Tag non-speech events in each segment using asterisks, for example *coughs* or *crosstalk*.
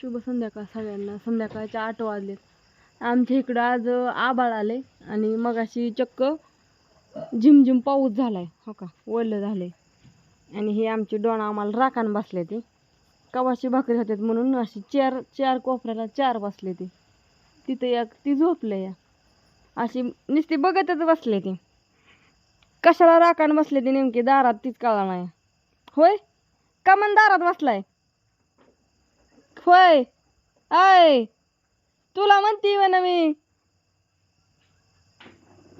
शुभ संध्याकाळ सगळ्यांना. संध्याकाळच्या आठ वाजलेत. आमच्या इकडं आज आबाळ आले आणि मगाशी चक्क झिमझिम पाऊस झालाय. हो का? ओलं झालंय. आणि हे आमचे डोण आम्हाला राखान बसले ते. कवाशी भाकरी होते म्हणून अशी चार चार कोपऱ्याला चार बसले ते. तिथं एक ती झोपले या. अशी नुसती बघतच बसले ते. कशाला राखान बसले ते नेमके दारात तीच कळा नाही. होय? का मन दारात बसलाय? होय. आय तुला म्हणते म्हणा मी.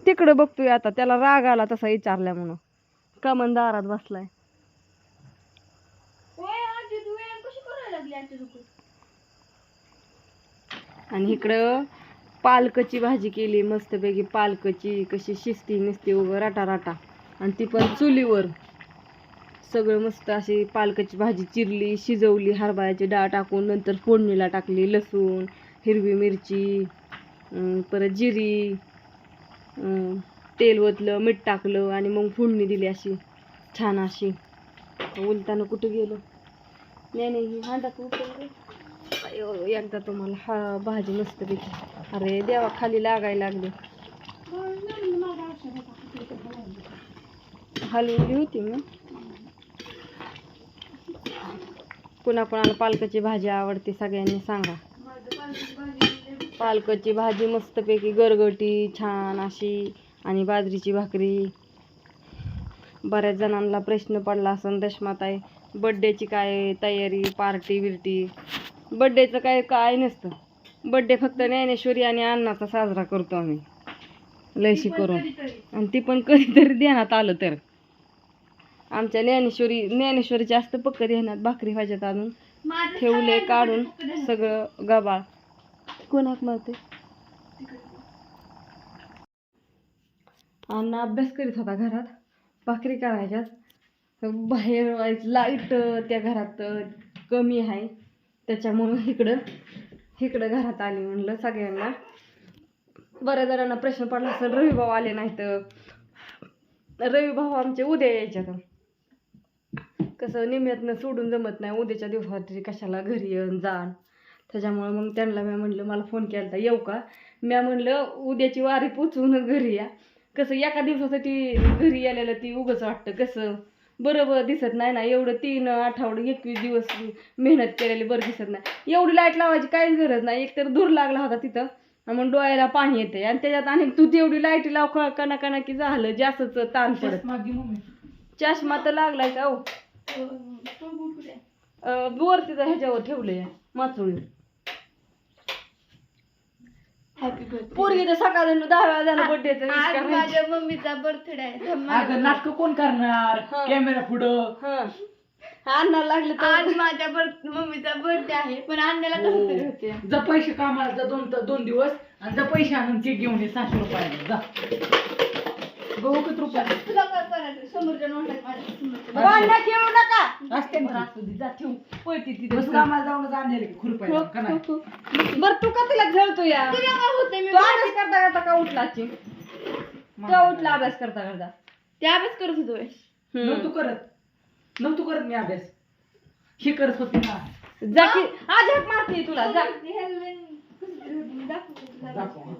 तिकडं बघतोय आता त्याला राग आला तसा विचारल्या म्हणून. का मन दारात बसलाय. आणि इकडं पालकची भाजी केली मस्तपैकी पालकची कशी शिस्ती नसते उगं राटा राटा आणि ती पण चुलीवर. सगळं मस्त अशी पालकाची भाजी चिरली शिजवली हरभऱ्याची डाळ टाकून नंतर फोडणीला टाकली लसूण हिरवी मिरची परत जिरी तेल ओतलं मीठ टाकलं आणि मग फोडणी दिली अशी छान अशी. उलताना कुठं गेलो? नाही नाही अयो, एकदा तुम्हाला हा भाजी मस्तपैकी अरे देवा खाली लागायला लागली. हलवली होती मग कुणा कुणाला पालकाची भाजी आवडते सगळ्यांनी सांगा. पालकाची भाजी मस्तपैकी गरगटी छान अशी आणि बाजरीची भाकरी. बऱ्याच जणांना प्रश्न पडला असन दशमाताई बड्डेची काय तयारी पार्टी बिर्टी? बड्डेचं काय काय नसतं. बड्डे फक्त ज्ञानेश्वरी आणि अण्णाचा साजरा करतो आम्ही. लयशी करून आणि ती पण कधीतरी ध्यानात आलं तर. आमच्या ज्ञानेश्वरी ज्ञानेश्वरीची असतं पक्क ध्यानात भाकरी भाज्यात आणून. ठेवले काढून सगळं गबाळ. कोणाक मारते अण्णा अभ्यास करीत होता घरात. भाकरी करायच्यात. बाहेर लाइट त्या घरात कमी आहे. त्याच्यामुळं इकडं इकडं घरात आली म्हणलं सगळ्यांना. बऱ्याच जणांना प्रश्न पडला असेल रवी भाऊ आले नाहीत. रवी भाऊ आमचे उद्या यायच्यात. कसं निम्यातनं सोडून जमत नाही. उद्याच्या दिवसात कशाला घरी येऊन जाण त्याच्यामुळं मग त्यांना मी म्हणलं मला फोन केला होता येऊ का? म्या म्हणलं उद्याची वारी पोचवून घरी या. कसं एका दिवसासाठी घरी यायला ती उगच वाटतं कसं? बरोबर दिसत नाही ना. एवढं तीन आठवडे एकवीस दिवस मेहनत केलेली बरं दिसत नाही. एवढी लाइट लावायची काहीच गरज नाही. एकतर दूर लागला होता तिथं. मग डोळ्याला पाणी येते आणि त्याच्यात आणि तू तेवढी लाइट लाव क- कना कना की झालं जास्तच ताण पडत. चष्मा तर लागलाय का हो अं, वर तिथं ह्याच्यावर ठेवलंय माचोळी पोरगी तर सकाळ दहा वेळा झालं आज बर्थडेचं माझ्या मम्मीचा बर्थडे आहे. अगं नाटक कोण करणार? हा. कॅमेरा पुढं. हं. अन्ना लागलं आज तर माझ्या birth- मम्मीचा बर्थडे आहे पण आणण्याला कसं तरी होते. जा पैसे कामाला जा दोन दोन दिवस आणि जा पैसे आणून केक घेऊन ये सहाशे रुपयाला. जा. गहू किती रुपये? तुला काय करायचं? समोरच्या नोटात माझ्या समोरच्या भांडणं खेळू नका. असते ना. असू दे, जा ठेव. पळती तिथे बस कामाला जाऊन आणले खुरपायला. का नाही? बर तू का तिला खेळतो या? तुला काय होतंय? मी तू अभ्यास करता करता का उठला? का उठला अभ्यास करता करता. ते अभ्यास करत होतो नव्हतो करत. नव्हतो करत मी अभ्यास. हे करत होते ना. जा की आज हाक मारते तुला जा. दाखव.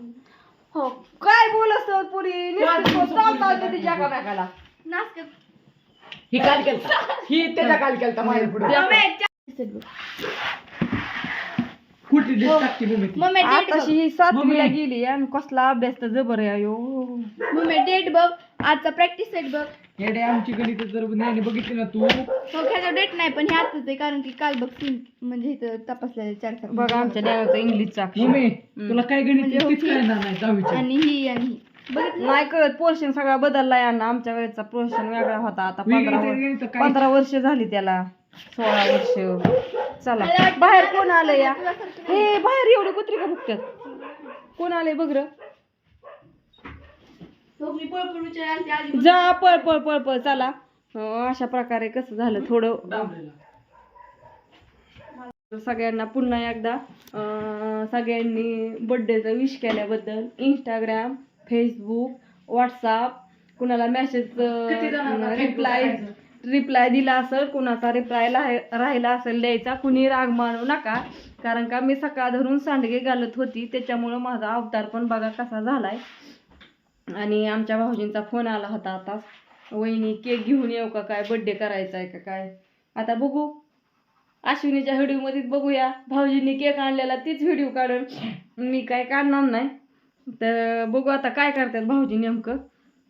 हो काय बोलत पुरी? चालता तिच्या एका बॅगाला ही काल केलता. ही त्याच्या काल केलता माझ्या पुढे. कुठली हो. ड्रेस टाकते मम्मी ती? मम्मी डेट आताशी ही सातवीला मम्मी. गेली आणि कसला अभ्यास तर जबर आहे अयो. मम्मी डेट बघ. आजचा प्रॅक्टिस सेट बघ. येडे आमची गणित जर नाही बघितली ना तू? हो ह्याचा डेट नाही पण हे आजच आहे कारण की काल बघ तीन म्हणजे इथं तपासलेले चार चार. बघा आमच्या इंग्लिशचा मम्मी तुला काय गणित म्हणजे होती. नाही दहावीच्या. आणि ही आणि ही. नाही कळत पोर्शन सगळा बदललाय आणि आमच्या वेळेचा पोर्शन वेगळा होता. आता पंधरा वर- वर्ष झाली त्याला. सोळा वर्ष. चला बाहेर कोण आलं या? हे बाहेर एवढे कुत्री का बघतात कोण आले बघ र? हो, मी पळपळ जा पळ पळ पळ पळ चला. अं, अशा प्रकारे कसं झालं थोडं. सगळ्यांना पुन्हा एकदा अं, सगळ्यांनी बड्डेचं विश केल्याबद्दल इंस्टाग्राम फेसबुक व्हॉट्सअप कुणाला मेसेज रिप्लाय रिप्लाय दिला असेल कुणाचा रिप्लाय राहिला असेल द्यायचा कुणी राग मानू नका. कारण का मी सकाळ धरून सांडगे घालत होती त्याच्यामुळं माझा अवतार पण बघा कसा झालाय. आणि आमच्या भाऊजींचा फोन आला होता आता. वहिनी केक घेऊन येऊ का काय? बड्डे करायचा आहे का काय? आता बघू. अश्विनीच्या व्हिडिओमध्येच बघूया. भाऊजींनी केक आणलेला तीच व्हिडिओ काढून. मी काय काढणार नाही. तर बघू आता काय करतात भाऊजी नेमकं.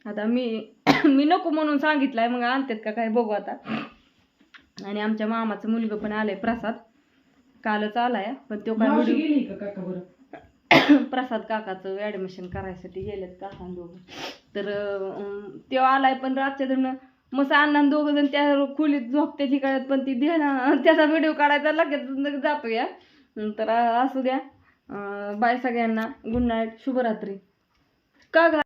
आता मी मी नको म्हणून सांगितलंय मग आणतात का काय बघू आता. आणि आमच्या मामाचं मुलगं पण आलंय प्रसाद. कालच आलाय पण तो काय *coughs* प्रसाद काकाचं ॲडमिशन करायसाठी गेलेत काका दोघं. तर तो आलाय पण रातच्या धरणं मग अण्णा दोघं जण त्या खोलीत झोपते ठिकाणात पण ती देणार त्याचा व्हिडिओ काढायचा लगेच जातो या तर असू द्या. बाय सगळ्यांना. Good night. शुभरात्री. का